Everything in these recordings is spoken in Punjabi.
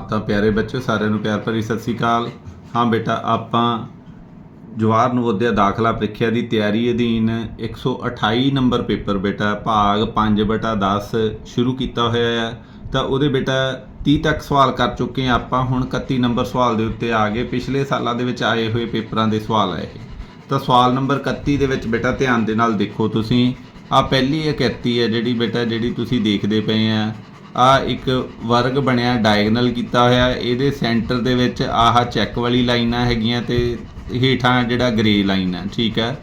ਮਾਤਾ ਪਿਆਰੇ ਬੱਚੋ, ਸਾਰਿਆਂ ਨੂੰ ਪਿਆਰ ਭਰੀ ਸਤਿ ਸ੍ਰੀ ਅਕਾਲ। ਹਾਂ ਬੇਟਾ, ਆਪਾਂ ਜਵਾਹਰ ਨਵੋਦਿਆ ਦਾਖਲਾ ਪ੍ਰੀਖਿਆ ਦੀ ਤਿਆਰੀ ਅਧੀਨ 128 ਨੰਬਰ ਪੇਪਰ ਬੇਟਾ, ਭਾਗ 5/10 ਸ਼ੁਰੂ ਕੀਤਾ ਹੋਇਆ ਹੈ ਤਾਂ ਉਹਦੇ ਬੇਟਾ 30 ਤੱਕ ਸਵਾਲ ਕਰ ਚੁੱਕੇ ਹਾਂ ਆਪਾਂ, ਹੁਣ 31 ਨੰਬਰ ਸਵਾਲ ਦੇ ਉੱਤੇ ਆ ਗਏ। ਪਿਛਲੇ ਸਾਲਾਂ ਦੇ ਵਿੱਚ ਆਏ ਹੋਏ ਪੇਪਰਾਂ ਦੇ ਸਵਾਲ ਆਏ। ਤਾਂ ਸਵਾਲ ਨੰਬਰ 31 ਦੇ ਵਿੱਚ ਬੇਟਾ ਧਿਆਨ ਦੇ ਨਾਲ ਦੇਖੋ ਤੁਸੀਂ। ਆ ਪਹਿਲੀ ਇਕੱਤੀ ਹੈ ਜਿਹੜੀ ਬੇਟਾ, ਜਿਹੜੀ ਤੁਸੀਂ ਦੇਖਦੇ ਪਏ ਆ। ਆ ਇੱਕ ਵਰਗ ਬਣਿਆ ਡਾਇਗਨਲ ਕੀਤਾ ਹੋਇਆ। ਇਹਦੇ ਸੈਂਟਰ ਦੇ ਵਿੱਚ ਆਹ ਚੈੱਕ ਵਾਲੀ ਲਾਈਨਾਂ ਹੈਗੀਆਂ ਤੇ ਹੇਠਾਂ ਜਿਹੜਾ ਗ੍ਰੇ ਲਾਈਨ ਹੈ ਠੀਕ ਹੈ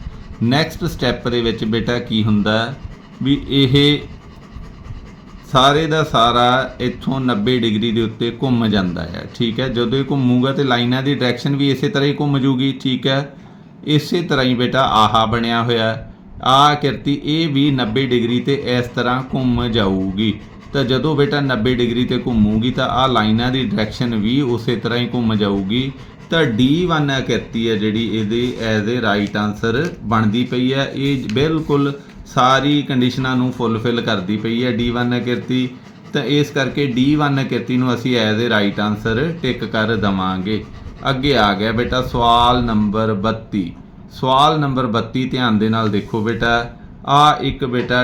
ਨੈਕਸਟ ਸਟੈਪ ਦੇ ਵਿੱਚ ਬੇਟਾ ਕੀ ਹੁੰਦਾ? ਵੀ ਇਹ ਸਾਰੇ ਦਾ ਸਾਰਾ ਇੱਥੋਂ 90 ਡਿਗਰੀ ਦੇ ਉੱਤੇ ਘੁੰਮ ਜਾਂਦਾ ਹੈ ਠੀਕ ਹੈ ਜਦੋਂ ਇਹ ਘੁੰਮੂਗਾ ਤੇ ਲਾਈਨਾਂ ਦੀ ਡਾਇਰੈਕਸ਼ਨ ਵੀ ਇਸੇ ਤਰ੍ਹਾਂ ਹੀ ਘੁੰਮ ਜੂਗੀ, ਠੀਕ ਹੈ ਇਸੇ ਤਰ੍ਹਾਂ ਹੀ ਬੇਟਾ ਆਹਾ ਬਣਿਆ ਹੋਇਆ। ਆ ਕਿਰਤੀ ਇਹ ਵੀ 90 ਡਿਗਰੀ ਤੇ ਇਸ ਤਰ੍ਹਾਂ ਘੁੰਮ ਜਾਊਗੀ। ਤਾਂ ਜਦੋਂ ਬੇਟਾ 90 ਡਿਗਰੀ ਤੇ ਘੁੰਮੂਗੀ ਤਾਂ ਆ ਲਾਈਨਾਂ ਦੀ ਡਾਇਰੈਕਸ਼ਨ ਵੀ ਉਸੇ ਤਰ੍ਹਾਂ ਹੀ ਘੁੰਮ ਜਾਊਗੀ। ਤਾਂ D1 ਕਿਰਤੀ ਹੈ ਜਿਹੜੀ ਇਹਦੇ ਐਜ਼ ਅ ਰਾਈਟ ਆਨਸਰ ਬਣਦੀ ਪਈ ਹੈ। ਇਹ ਬਿਲਕੁਲ ਸਾਰੀ ਕੰਡੀਸ਼ਨਾਂ ਨੂੰ ਫੁੱਲਫਿਲ ਕਰਦੀ ਪਈ ਹੈ D1 ਕਿਰਤੀ ਤਾਂ ਇਸ ਕਰਕੇ D1 ਕਿਰਤੀ ਨੂੰ ਅਸੀਂ as a right answer tick ਕਰ ਦਵਾਂਗੇ। ਅੱਗੇ ਆ ਗਿਆ ਬੇਟਾ ਸਵਾਲ ਨੰਬਰ 32 ਸਵਾਲ ਨੰਬਰ 32 ਧਿਆਨ ਦੇ ਨਾਲ ਦੇਖੋ ਬੇਟਾ। ਆ ਇੱਕ ਬੇਟਾ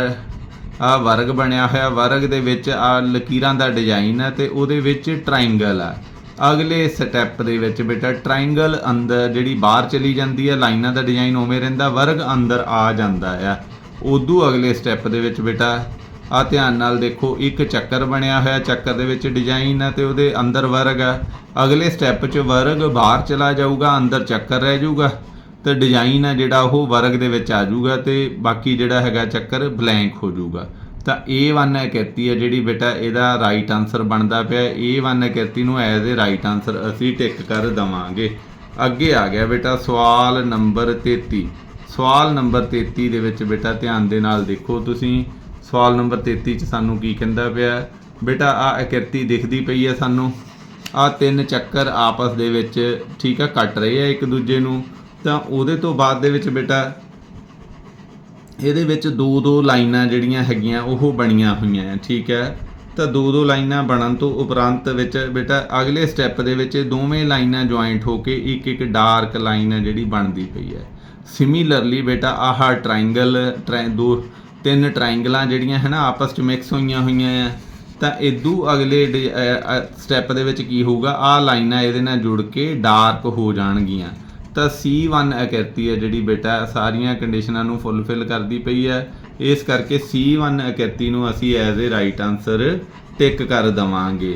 ਆ ਵਰਗ ਬਣਿਆ ਹੋਇਆ, ਵਰਗ ਦੇ ਵਿੱਚ ਆ ਲਕੀਰਾਂ ਦਾ ਡਿਜ਼ਾਈਨ ਹੈ ਤੇ ਉਹਦੇ ਵਿੱਚ ਟ੍ਰਾਇੰਗਲ ਆ ਅਗਲੇ ਸਟੈਪ ਦੇ ਵਿੱਚ ਬੇਟਾ ਟ੍ਰਾਇੰਗਲ ਅੰਦਰ ਜਿਹੜੀ ਬਾਹਰ ਚਲੀ ਜਾਂਦੀ ਹੈ, ਲਾਈਨਾਂ ਦਾ ਡਿਜ਼ਾਈਨ ਉਵੇਂ ਰਹਿੰਦਾ, ਵਰਗ ਅੰਦਰ ਆ ਜਾਂਦਾ ਆ। ਉਦੋਂ ਅਗਲੇ ਸਟੈਪ ਦੇ ਵਿੱਚ ਬੇਟਾ, ਆ ਧਿਆਨ ਨਾਲ ਦੇਖੋ, ਇੱਕ ਚੱਕਰ ਬਣਿਆ ਹੋਇਆ, ਚੱਕਰ ਦੇ ਵਿੱਚ ਡਿਜ਼ਾਈਨ ਹੈ ਤੇ ਉਹਦੇ ਅੰਦਰ ਵਰਗ ਆ ਅਗਲੇ ਸਟੈਪ 'ਚ ਵਰਗ ਬਾਹਰ ਚਲਾ ਜਾਊਗਾ, ਅੰਦਰ ਚੱਕਰ ਰਹਿ ਜਾਊਗਾ। ਤੇ ਡਿਜ਼ਾਈਨ ਹੈ ਜਿਹੜਾ ਉਹ ਵਰਗ ਦੇ ਵਿੱਚ ਆ ਜਾਊਗਾ ਤੇ ਬਾਕੀ ਜਿਹੜਾ ਹੈਗਾ ਚੱਕਰ ਬਲੈਂਕ ਹੋ ਜਾਊਗਾ। ਤਾਂ A1 ਇਕੱਤੀ ਹੈ ਜਿਹੜੀ ਬੇਟਾ ਇਹਦਾ ਰਾਈਟ ਆਨਸਰ ਬਣਦਾ ਪਿਆ A1 ਇਕੱਤੀ ਨੂੰ ਐਜ਼ ਅ ਰਾਈਟ ਆਨਸਰ ਅਸੀਂ ਟਿਕ ਕਰ ਦਵਾਂਗੇ। ਅੱਗੇ ਆ ਗਿਆ ਬੇਟਾ ਸਵਾਲ ਨੰਬਰ 33 ਸਵਾਲ ਨੰਬਰ 33 ਦੇ ਵਿੱਚ ਬੇਟਾ ਧਿਆਨ ਦੇ ਨਾਲ ਦੇਖੋ ਤੁਸੀਂ। ਸਵਾਲ ਨੰਬਰ 33 ਚ ਸਾਨੂੰ ਕੀ ਕਹਿੰਦਾ ਪਿਆ ਬੇਟਾ ਆ ਇਕੱਤੀ ਦਿਖਦੀ ਪਈ ਹੈ ਸਾਨੂੰ। ਆ ਤਿੰਨ ਚੱਕਰ ਆਪਸ ਦੇ ਵਿੱਚ ਠੀਕ ਆ, ਕੱਟ ਰਹੇ ਆ ਇੱਕ ਦੂਜੇ ਨੂੰ। ਤਾਂ ਉਹਦੇ ਤੋਂ ਬਾਅਦ ਦੇ ਵਿੱਚ ਬੇਟਾ, ਇਹਦੇ ਵਿੱਚ ਦੋ ਦੋ ਲਾਈਨਾਂ ਜਿਹੜੀਆਂ ਹੈਗੀਆਂ, ਉਹ ਬਣੀਆਂ ਹੋਈਆਂ ਠੀਕ ਹੈ? ਤਾਂ ਦੋ ਦੋ ਲਾਈਨਾਂ ਬਣਨ ਤੋਂ ਉਪਰੰਤ ਵਿੱਚ ਬੇਟਾ, ਅਗਲੇ ਸਟੈਪ ਦੇ ਵਿੱਚ ਦੋਵੇਂ ਲਾਈਨਾਂ ਜੁਆਇੰਟ ਹੋ ਕੇ ਇੱਕ ਇੱਕ ਡਾਰਕ ਲਾਈਨ ਹੈ ਜਿਹੜੀ ਬਣਦੀ ਪਈ ਹੈ। ਸਿਮਿਲਰਲੀ ਬੇਟਾ, ਆਹ ਟ੍ਰਾਇੰਗਲ ਦੋ, ਤਿੰਨ ਟ੍ਰਾਇੰਗਲਾਂ ਜਿਹੜੀਆਂ ਹੈ ਨਾ ਆਪਸ ਚ ਮਿਕਸ ਹੋਈਆਂ ਹੋਈਆਂ ਆ। ਤਾਂ ਇਦੋਂ ਅਗਲੇ ਸਟੈਪ ਦੇ ਵਿੱਚ ਕੀ ਹੋਊਗਾ? ਆਹ ਲਾਈਨਾਂ ਇਹਦੇ ਨਾਲ ਜੁੜ ਕੇ ਡਾਰਕ ਹੋ ਜਾਣਗੀਆਂ। ਤਾਂ C1 ਇਕੱਤੀ ਹੈ ਜਿਹੜੀ ਬੇਟਾ ਸਾਰੀਆਂ ਕੰਡੀਸ਼ਨਾਂ ਨੂੰ ਫੁੱਲਫਿਲ ਕਰਦੀ ਪਈ ਹੈ। ਇਸ ਕਰਕੇ C1 ਇਕੱਤੀ ਨੂੰ ਅਸੀਂ as a right answer tick ਕਰ ਦਵਾਂਗੇ।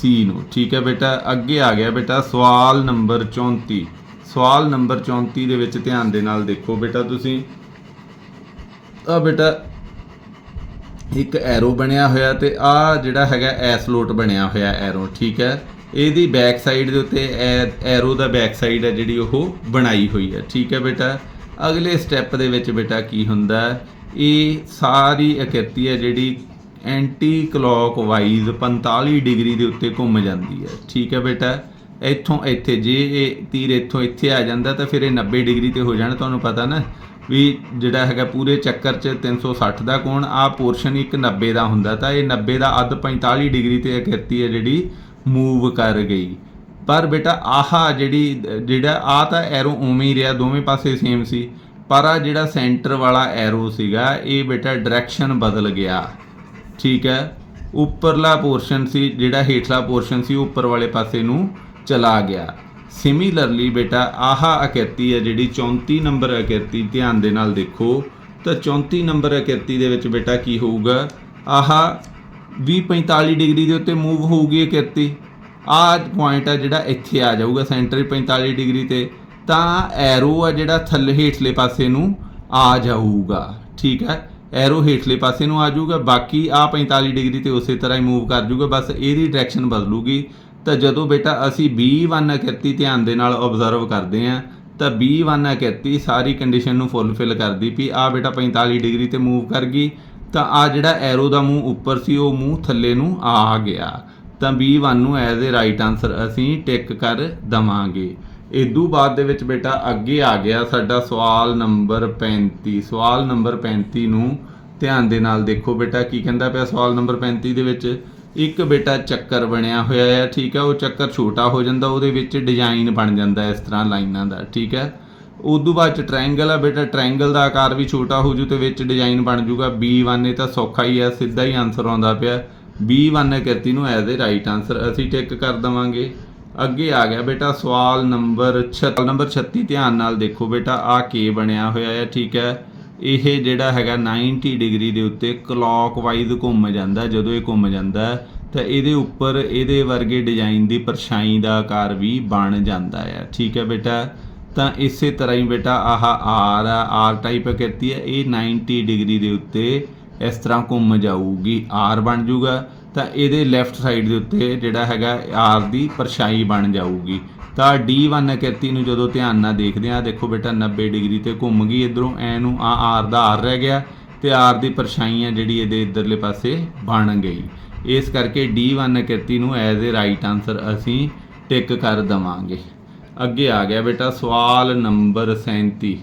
C ਨੂੰ, ਠੀਕ ਹੈ ਬੇਟਾ? ਅੱਗੇ ਆ ਗਿਆ ਬੇਟਾ ਸਵਾਲ ਨੰਬਰ 34 ਸਵਾਲ ਨੰਬਰ 34 ਦੇ ਵਿੱਚ ਧਿਆਨ ਦੇ ਨਾਲ ਦੇਖੋ ਬੇਟਾ ਤੁਸੀਂ। ਆ ਬੇਟਾ ਇੱਕ ਐਰੋ ਬਣਿਆ ਹੋਇਆ ਤੇ ਆ ਜਿਹੜਾ ਹੈਗਾ ਐਸਲੋਟ ਬਣਿਆ ਹੋਇਆ ਐਰੋ ਠੀਕ ਹੈ? ਇਹਦੀ ਬੈਕ ਸਾਈਡ ਦੇ ਉੱਤੇ ਐਰੋ ਦਾ ਬੈਕ ਸਾਈਡ ਹੈ ਜਿਹੜੀ ਉਹ ਬਣਾਈ ਹੋਈ ਹੈ। ਠੀਕ ਹੈ ਬੇਟਾ? ਅਗਲੇ ਸਟੈਪ ਦੇ ਵਿੱਚ ਬੇਟਾ ਕੀ ਹੁੰਦਾ? ਇਹ ਸਾਰੀ ਅਕਿਰਤੀ ਹੈ ਜਿਹੜੀ ਐਂਟੀ ਕਲੌਕ ਵਾਈਜ਼ 45 ਡਿਗਰੀ ਦੇ ਉੱਤੇ ਘੁੰਮ ਜਾਂਦੀ ਹੈ। ਠੀਕ ਹੈ ਬੇਟਾ? ਇੱਥੋਂ ਇੱਥੇ, ਜੇ ਇਹ ਤੀਰ ਇੱਥੋਂ ਇੱਥੇ ਆ ਜਾਂਦਾ ਤਾਂ ਫਿਰ ਇਹ 90 ਡਿਗਰੀ ਤੇ ਹੋ ਜਾਣਾ, ਤੁਹਾਨੂੰ ਪਤਾ ਨਾ? ਵੀ ਜਿਹੜਾ ਹੈਗਾ ਪੂਰੇ ਚੱਕਰ 'ਚ 360 ਦਾ ਕੋਣ ਆ ਪੋਰਸ਼ਨ ਇੱਕ 90 ਦਾ ਹੁੰਦਾ ਤਾਂ ਇਹ 90 ਦਾ ਅੱਧ 45 ਡਿਗਰੀ ਤੇ ਅਕਿਰਤੀ ਹੈ ਜਿਹੜੀ ਮੂਵ ਕਰ ਗਈ। ਪਰ ਬੇਟਾ ਆਹਾ ਜਿਹੜੀ, ਜਿਹੜਾ ਆ ਤਾਂ ਐਰੋ ਉਵੇਂ ਹੀ ਰਿਹਾ, ਦੋਵੇਂ ਪਾਸੇ ਸੇਮ ਸੀ। ਪਰ ਆ ਜਿਹੜਾ ਸੈਂਟਰ ਵਾਲਾ ਐਰੋ ਸੀਗਾ, ਇਹ ਬੇਟਾ ਡਾਇਰੈਕਸ਼ਨ ਬਦਲ ਗਿਆ। ਠੀਕ ਹੈ? ਉੱਪਰਲਾ ਪੋਰਸ਼ਨ ਸੀ, ਜਿਹੜਾ ਹੇਠਲਾ ਪੋਰਸ਼ਨ ਸੀ ਉਹ ਉੱਪਰ ਵਾਲੇ ਪਾਸੇ ਨੂੰ ਚਲਾ ਗਿਆ। ਸਿਮਿਲਰਲੀ ਬੇਟਾ, ਆਹਾ ਅਕਿਰਤੀ ਹੈ ਜਿਹੜੀ 34 ਨੰਬਰ ਅਕਿਰਤੀ ਧਿਆਨ ਦੇ ਨਾਲ ਦੇਖੋ। ਤਾਂ 34 ਨੰਬਰ ਅਕਿਰਤੀ ਦੇ ਵਿੱਚ ਬੇਟਾ ਕੀ ਹੋਊਗਾ? ਆਹਾ 20 45 ਡਿਗਰੀ ਦੇ ਉੱਤੇ ਮੂਵ ਹੋਊਗੀ ਕਿਰਤੀ। ਆਹ ਪੁਆਇੰਟ ਆ ਜਿਹੜਾ ਇੱਥੇ ਆ ਜਾਊਗਾ, ਸੈਂਟਰ 45 ਡਿਗਰੀ ਤੇ। ਤਾਂ ਐਰੋ ਆ ਜਿਹੜਾ ਥੱਲੇ ਹੇਠਲੇ ਪਾਸੇ ਨੂੰ ਆ ਜਾਊਗਾ। ਠੀਕ ਹੈ? ਐਰੋ ਹੇਠਲੇ ਪਾਸੇ ਨੂੰ ਆ ਜਾਊਗਾ, ਬਾਕੀ ਆ 45 ਡਿਗਰੀ ਤੇ ਉਸੇ ਤਰ੍ਹਾਂ ਹੀ ਮੂਵ ਕਰ ਜਾਊਗਾ, ਬਸ ਇਹਦੀ ਡਾਇਰੈਕਸ਼ਨ ਬਦਲੂਗੀ। ਤਾਂ ਜਦੋਂ ਬੇਟਾ ਅਸੀਂ B1 ਆਕ੍ਰਿਤੀ ਧਿਆਨ ਦੇ ਨਾਲ ਆਬਜ਼ਰਵ ਕਰਦੇ ਆਂ ਤਾਂ B1 ਆਕ੍ਰਿਤੀ ਸਾਰੀ ਕੰਡੀਸ਼ਨ ਨੂੰ ਫੁੱਲਫਿਲ ਕਰਦੀ ਵੀ ਆ ਬੇਟਾ 45 ਡਿਗਰੀ ਤੇ ਮੂਵ ਕਰ ਗਈ ਤਾਂ ਆ ਜਿਹੜਾ ਐਰੋ ਦਾ ਮੂੰਹ ਉੱਪਰ ਸੀ, ਉਹ ਮੂੰਹ ਥੱਲੇ ਨੂੰ ਆ ਗਿਆ। ਤਾਂ B1 ਨੂੰ ਐਜ਼ ਅ ਰਾਈਟ ਆਨਸਰ ਅਸੀਂ ਟਿਕ ਕਰ ਦਵਾਂਗੇ। ਇਦੋਂ ਬਾਅਦ ਦੇ ਵਿੱਚ ਬੇਟਾ ਅੱਗੇ ਆ ਗਿਆ ਸਾਡਾ ਸਵਾਲ ਨੰਬਰ 35 ਸਵਾਲ ਨੰਬਰ 35 ਨੂੰ ਧਿਆਨ ਦੇ ਨਾਲ ਦੇਖੋ ਬੇਟਾ, ਕੀ ਕਹਿੰਦਾ ਪਿਆ ਸਵਾਲ ਨੰਬਰ 35 ਦੇ ਵਿੱਚ? ਇੱਕ ਬੇਟਾ ਚੱਕਰ ਬਣਿਆ ਹੋਇਆ ਹੈ, ਠੀਕ ਹੈ, ਉਹ ਚੱਕਰ ਛੋਟਾ ਹੋ ਜਾਂਦਾ, ਉਹਦੇ ਵਿੱਚ ਡਿਜ਼ਾਈਨ ਬਣ ਜਾਂਦਾ ਇਸ ਤਰ੍ਹਾਂ ਲਾਈਨਾਂ ਦਾ, ਠੀਕ ਹੈ? ਉਦੋਂ ਬਾਅਦ ਚ ਟ੍ਰਾਇੰਗਲ ਆ ਬੇਟਾ ਟ੍ਰਾਇੰਗਲ ਦਾ ਆਕਾਰ ਵੀ ਛੋਟਾ ਹੋ ਜੂ ਤੇ ਵਿੱਚ ਡਿਜ਼ਾਈਨ ਬਣ ਜੂਗਾ B1 ਇਹ ਤਾਂ ਸੌਖਾ ਹੀ ਹੈ, ਸਿੱਧਾ ਹੀ ਆਨਸਰ ਆਉਂਦਾ ਪਿਆ। B1 ਕਿਰਤੀ ਨੂੰ ਐਜ਼ ਅ ਰਾਈਟ ਆਨਸਰ ਅਸੀਂ ਟਿਕ ਕਰ ਦਵਾਂਗੇ। ਅੱਗੇ ਆ ਗਿਆ ਬੇਟਾ ਸਵਾਲ ਨੰਬਰ 36 ਨੰਬਰ 36 ਧਿਆਨ ਨਾਲ ਦੇਖੋ ਬੇਟਾ ਆ ਕੇ ਬਣਿਆ ਹੋਇਆ ਹੈ, ਠੀਕ ਹੈ। ਇਹ ਜਿਹੜਾ ਹੈਗਾ 90 ਡਿਗਰੀ ਦੇ ਉੱਤੇ ਕਲੌਕਵਾਈਜ਼ ਘੁੰਮ ਜਾਂਦਾ, ਜਦੋਂ ਇਹ ਘੁੰਮ ਜਾਂਦਾ, ਤਾਂ ਇਹਦੇ ਉੱਪਰ ਇਹਦੇ ਵਰਗੇ ਡਿਜ਼ਾਈਨ ਦੀ ਪਰਛਾਈ ਦਾ ਆਕਾਰ ਵੀ ਬਣ ਜਾਂਦਾ ਹੈ, ਠੀਕ ਹੈ ਬੇਟਾ। ਤਾਂ ਇਸੇ ਤਰ੍ਹਾਂ ਹੀ ਬੇਟਾ, ਆਹ ਆਰ ਆ, ਆਰ ਟਾਈਪ ਆਕ੍ਰਿਤੀ ਹੈ, ਇਹ 90 ਡਿਗਰੀ ਦੇ ਉੱਤੇ ਇਸ ਤਰ੍ਹਾਂ ਘੁੰਮ ਜਾਊਗੀ। ਆਰ ਬਣ ਜਾਊਗਾ, ਤਾਂ ਇਹਦੇ ਲੈਫਟ ਸਾਈਡ ਦੇ ਉੱਤੇ ਜਿਹੜਾ ਹੈਗਾ, ਆਰ ਦੀ ਪਰਛਾਈ ਬਣ ਜਾਊਗੀ। ਤਾਂ D1 ਆਕ੍ਰਿਤੀ ਨੂੰ ਜਦੋਂ ਧਿਆਨ ਨਾਲ ਦੇਖਦੇ ਆ ਦੇਖੋ ਬੇਟਾ 90 ਡਿਗਰੀ ਤੇ ਘੁੰਮ ਗਈ ਇਧਰੋਂ, ਐ ਨੂੰ ਆ ਆਰ ਦਾ ਆਰ ਰਹਿ ਗਿਆ ਤੇ ਆਰ ਦੀ ਪਰਛਾਈ ਆ ਜਿਹੜੀ ਇਹਦੇ ਇਧਰਲੇ ਪਾਸੇ ਬਣ ਗਈ। ਇਸ ਕਰਕੇ D1 ਆਕ੍ਰਿਤੀ ਨੂੰ ਐਜ਼ ਅ ਰਾਈਟ ਆਨਸਰ ਅਸੀਂ ਟਿਕ ਕਰ ਦਵਾਂਗੇ। ਅੱਗੇ ਆ ਗਿਆ ਬੇਟਾ, ਸਵਾਲ ਨੰਬਰ 37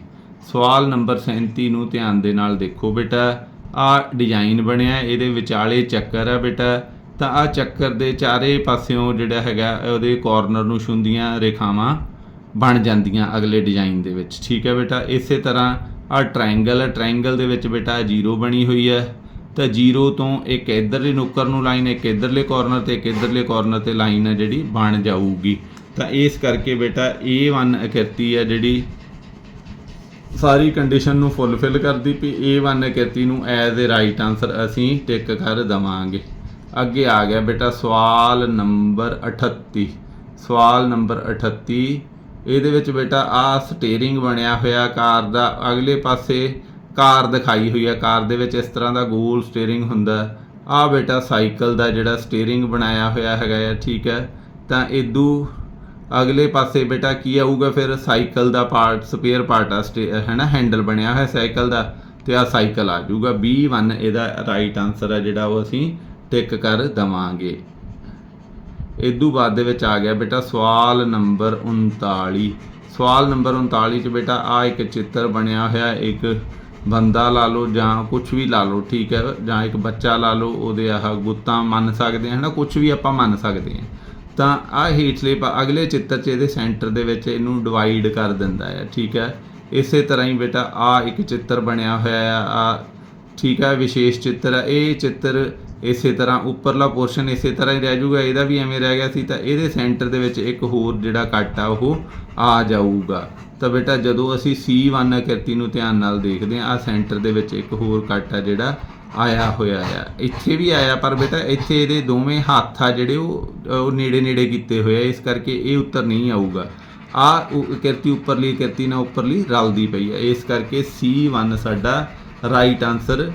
ਸਵਾਲ ਨੰਬਰ 37 ਨੂੰ ਧਿਆਨ ਦੇ ਨਾਲ ਦੇਖੋ ਬੇਟਾ। ਆ ਡਿਜ਼ਾਈਨ ਬਣਿਆ, ਇਹਦੇ ਵਿਚਾਲੇ ਚੱਕਰ ਆ ਬੇਟਾ। ਤਾਂ ਆ ਚੱਕਰ ਦੇ ਚਾਰੇ ਪਾਸਿਓਂ ਜਿਹੜਾ ਹੈਗਾ, ਉਹਦੇ ਕਾਰਨਰ ਨੂੰ ਛੁੰਦੀਆਂ ਰੇਖਾਵਾਂ ਬਣ ਜਾਂਦੀਆਂ ਅਗਲੇ ਡਿਜ਼ਾਈਨ ਦੇ ਵਿੱਚ। ਠੀਕ ਹੈ ਬੇਟਾ, ਇਸੇ ਤਰ੍ਹਾਂ ਆ ਟ੍ਰਾਇੰਗਲ ਹੈ ਟ੍ਰਾਇੰਗਲ ਦੇ ਵਿੱਚ ਬੇਟਾ ਜ਼ੀਰੋ ਬਣੀ ਹੋਈ ਹੈ। ਤਾਂ ਜ਼ੀਰੋ ਤੋਂ ਇੱਕ ਇਧਰਲੇ ਨੁੱਕਰ ਨੂੰ ਲਾਈਨ ਇੱਕ ਇਧਰਲੇ ਕਾਰਨਰ ਤੇ, ਇੱਕ ਇਧਰਲੇ ਕਾਰਨਰ ਤੇ ਲਾਈਨ ਹੈ ਜਿਹੜੀ ਬਣ ਜਾਊਗੀ। ਤਾਂ ਇਸ ਕਰਕੇ ਬੇਟਾ A1 ਆਕ੍ਰਿਤੀ ਹੈ ਜਿਹੜੀ ਸਾਰੀ ਕੰਡੀਸ਼ਨ ਨੂੰ ਫੁੱਲਫਿਲ ਕਰਦੀ ਪਈ A1 ਆਕ੍ਰਿਤੀ ਨੂੰ ਐਜ਼ ਅ ਰਾਈਟ ਆਨਸਰ ਅਸੀਂ ਟਿਕ ਕਰ ਦਵਾਂਗੇ। ਅੱਗੇ ਆ ਗਿਆ ਬੇਟਾ ਸਵਾਲ ਨੰਬਰ 38 ਸਵਾਲ ਨੰਬਰ 38 ਇਹਦੇ ਵਿੱਚ ਬੇਟਾ ਆ ਸਟੀਅਰਿੰਗ ਬਣਿਆ ਹੋਇਆ ਕਾਰ ਦਾ, ਅਗਲੇ ਪਾਸੇ ਕਾਰ ਦਿਖਾਈ ਹੋਈ ਹੈ। ਕਾਰ ਦੇ ਵਿੱਚ ਇਸ ਤਰ੍ਹਾਂ ਦਾ ਗੋਲ ਸਟੀਅਰਿੰਗ ਹੁੰਦਾ। ਆ ਬੇਟਾ ਸਾਈਕਲ ਦਾ ਜਿਹੜਾ ਸਟੀਅਰਿੰਗ ਬਣਾਇਆ ਹੋਇਆ ਹੈਗਾ ਆ ਠੀਕ ਹੈ। ਤਾਂ ਇਦੂ ਅਗਲੇ ਪਾਸੇ ਬੇਟਾ ਕੀ ਆਊਗਾ? ਫਿਰ ਸਾਈਕਲ ਦਾ ਪਾਰਟ, ਸਪੇਅਰ ਪਾਰਟ ਆ ਸਟੇ- ਹੈ ਨਾ ਹੈਂਡਲ ਬਣਿਆ ਹੋਇਆ ਸਾਈਕਲ ਦਾ, ਤੇ ਆ ਸਾਈਕਲ ਆ ਜਾਊਗਾ। B1 ਇਹਦਾ ਰਾਈਟ ਆਨਸਰ ਹੈ ਜਿਹੜਾ ਉਹ ਅਸੀਂ ਟਿਕ ਕਰ ਦਵਾਂਗੇ। ਇਦੋਂ ਬਾਅਦ ਦੇ ਵਿੱਚ ਆ ਗਿਆ ਬੇਟਾ ਸਵਾਲ ਨੰਬਰ 39 ਸਵਾਲ ਨੰਬਰ 39 ਚ ਬੇਟਾ ਆ ਇੱਕ ਚਿੱਤਰ ਬਣਿਆ ਹੋਇਆ, ਇੱਕ ਬੰਦਾ ਲਾ ਲਓ ਜਾਂ ਕੁਝ ਵੀ ਲਾ ਲਓ, ਠੀਕ ਹੈ, ਜਾਂ ਇੱਕ ਬੱਚਾ ਲਾ ਲਓ, ਉਹਦੇ ਆਹ ਗੁੱਤਾਂ ਮੰਨ ਸਕਦੇ ਹਾਂ ਨਾ ਕੁਝ ਵੀ ਆਪਾਂ ਮੰਨ ਸਕਦੇ ਹਾਂ। ਤਾਂ ਆ ਹੇਠਲੇ ਪਾ- ਅਗਲੇ ਚਿੱਤਰ 'ਚ ਇਹਦੇ ਸੈਂਟਰ ਦੇ ਵਿੱਚ ਇਹਨੂੰ ਡਿਵਾਈਡ ਕਰ ਦਿੰਦਾ ਹੈ, ਠੀਕ ਹੈ? ਇਸੇ ਤਰ੍ਹਾਂ ਹੀ ਬੇਟਾ, ਆ ਇੱਕ ਚਿੱਤਰ ਬਣਿਆ ਹੋਇਆ ਆ ਆ ਠੀਕ ਹੈ, ਵਿਸ਼ੇਸ਼ ਚਿੱਤਰ ਹੈ। ਇਹ ਚਿੱਤਰ ਇਸੇ ਤਰ੍ਹਾਂ ਉੱਪਰਲਾ ਪੋਰਸ਼ਨ ਇਸੇ ਤਰ੍ਹਾਂ ਹੀ ਰਹਿ ਜਾਊਗਾ, ਇਹਦਾ ਵੀ ਐਵੇਂ ਰਹਿ ਗਿਆ ਸੀ, ਤਾਂ ਇਹਦੇ ਸੈਂਟਰ ਦੇ ਵਿੱਚ ਇੱਕ ਹੋਰ ਜਿਹੜਾ ਕੱਟ ਆ, ਉਹ ਆ ਜਾਊਗਾ। ਤਾਂ ਬੇਟਾ ਜਦੋਂ ਅਸੀਂ C1 ਆਕ੍ਰਿਤੀ ਨੂੰ ਧਿਆਨ ਨਾਲ ਦੇਖਦੇ ਹਾਂ ਆ ਸੈਂਟਰ ਦੇ ਵਿੱਚ ਇੱਕ ਹੋਰ ਕੱਟ ਆ ਜਿਹੜਾ ਆਇਆ ਹੋਇਆ ਆ। ਇੱਥੇ ਵੀ ਆਇਆ, ਪਰ ਬੇਟਾ ਇੱਥੇ ਇਹਦੇ ਦੋਵੇਂ ਹੱਥ ਆ ਜਿਹੜੇ ਉਹ ਨੇੜੇ ਨੇੜੇ ਕੀਤੇ ਹੋਏ ਆ, ਇਸ ਕਰਕੇ ਇਹ ਉੱਤਰ ਨਹੀਂ ਆਊਗਾ। ਆ ਕਿਰਤੀ ਉੱਪਰਲੀ, ਕਿਰਤੀ ਨਾਲ ਉੱਪਰਲੀ ਰਲਦੀ ਪਈ ਹੈ ਇਸ ਕਰਕੇ C1 ਸਾਡਾ ਰਾਈਟ ਆਨਸਰ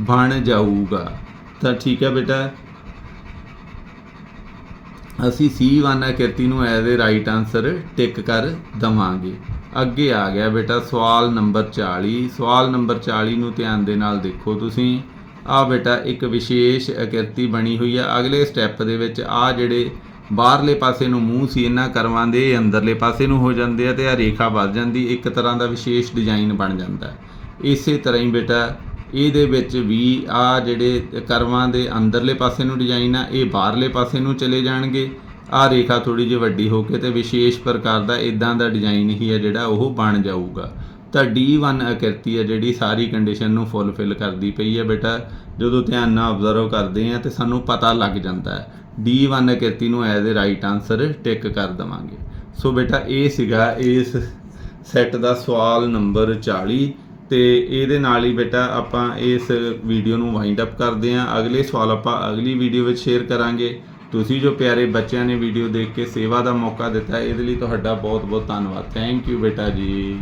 ਬਣ ਜਾਊਗਾ। ਤਾਂ ਠੀਕ ਹੈ ਬੇਟਾ। ਅਸੀਂ C1 ਕਿਰਤੀ ਨੂੰ as a right answer tick ਕਰ ਦਵਾਂਗੇ। ਅੱਗੇ ਆ ਗਿਆ ਬੇਟਾ ਸਵਾਲ ਨੰਬਰ 40 ਸਵਾਲ ਨੰਬਰ 40 ਨੂੰ ਧਿਆਨ ਦੇ ਨਾਲ ਦੇਖੋ ਤੁਸੀਂ। ਆ ਬੇਟਾ ਇੱਕ ਵਿਸ਼ੇਸ਼ ਆਕ੍ਰਿਤੀ ਬਣੀ ਹੋਈ ਆ। ਅਗਲੇ ਸਟੈਪ ਦੇ ਵਿੱਚ ਆ ਜਿਹੜੇ ਬਾਹਰਲੇ ਪਾਸੇ ਨੂੰ ਮੂੰਹ ਸੀ, ਇਹਨਾਂ ਕਰਵਾਂ ਦੇ ਅੰਦਰਲੇ ਪਾਸੇ ਨੂੰ ਹੋ ਜਾਂਦੇ ਆ ਤੇ ਆ ਰੇਖਾ ਵੱਧ ਜਾਂਦੀ, ਇੱਕ ਤਰ੍ਹਾਂ ਦਾ ਵਿਸ਼ੇਸ਼ ਡਿਜ਼ਾਈਨ ਬਣ ਜਾਂਦਾ ਇਸੇ ਤਰ੍ਹਾਂ ਹੀ ਬੇਟਾ, ਇਹਦੇ ਵਿੱਚ ਵੀ ਆ ਜਿਹੜੇ ਕਰਵਾਂ ਦੇ ਅੰਦਰਲੇ ਪਾਸੇ ਨੂੰ ਡਿਜ਼ਾਈਨ ਆ, ਇਹ ਬਾਹਰਲੇ ਪਾਸੇ ਨੂੰ ਚਲੇ ਜਾਣਗੇ। ਆ ਰੇਖਾ ਥੋੜੀ ਜਿਹੀ ਵੱਡੀ ਹੋ ਕੇ ਤੇ ਵਿਸ਼ੇਸ਼ ਪ੍ਰਕਾਰ ਦਾ ਇਦਾਂ ਦਾ ਡਿਜ਼ਾਈਨ ਹੀ ਹੈ ਜਿਹੜਾ ਉਹ ਬਣ ਜਾਊਗਾ। ਤਾਂ D1 ਆਕ੍ਰਿਤੀ ਆ ਜਿਹੜੀ ਸਾਰੀ ਕੰਡੀਸ਼ਨ ਨੂੰ ਫੁੱਲਫਿਲ ਕਰਦੀ ਪਈ ਹੈ ਬੇਟਾ। ਜਦੋਂ ਧਿਆਨ ਨਾਲ ਆਬਜ਼ਰਵ ਕਰਦੇ ਆ ਤੇ ਸਾਨੂੰ ਪਤਾ ਲੱਗ ਜਾਂਦਾ ਹੈ। D1 ਆਕ੍ਰਿਤੀ ਨੂੰ as a right answer tick ਕਰ ਦਵਾਂਗੇ। ਸੋ ਬੇਟਾ, ਇਹ ਸੀਗਾ ਇਸ ਸੈੱਟ ਦਾ ਸਵਾਲ ਨੰਬਰ 40 ਤੇ ਇਹਦੇ ਨਾਲ ਹੀ ਬੇਟਾ ਆਪਾਂ ਇਸ ਵੀਡੀਓ ਨੂੰ ਵਾਈਂਡ ਅਪ ਕਰਦੇ ਹਾਂ। ਅਗਲੇ ਸਵਾਲ ਆਪਾਂ ਅਗਲੀ ਵੀਡੀਓ ਵਿੱਚ ਸ਼ੇਅਰ ਕਰਾਂਗੇ। ਤੁਸੀਂ ਜੋ ਪਿਆਰੇ ਬੱਚਿਆਂ ਨੇ ਵੀਡੀਓ ਦੇਖ ਕੇ ਸੇਵਾ ਦਾ ਮੌਕਾ ਦਿੱਤਾ, ਇਹਦੇ ਲਈ ਤੁਹਾਡਾ ਬਹੁਤ ਬਹੁਤ ਧੰਨਵਾਦ। ਥੈਂਕ ਯੂ ਬੇਟਾ ਜੀ।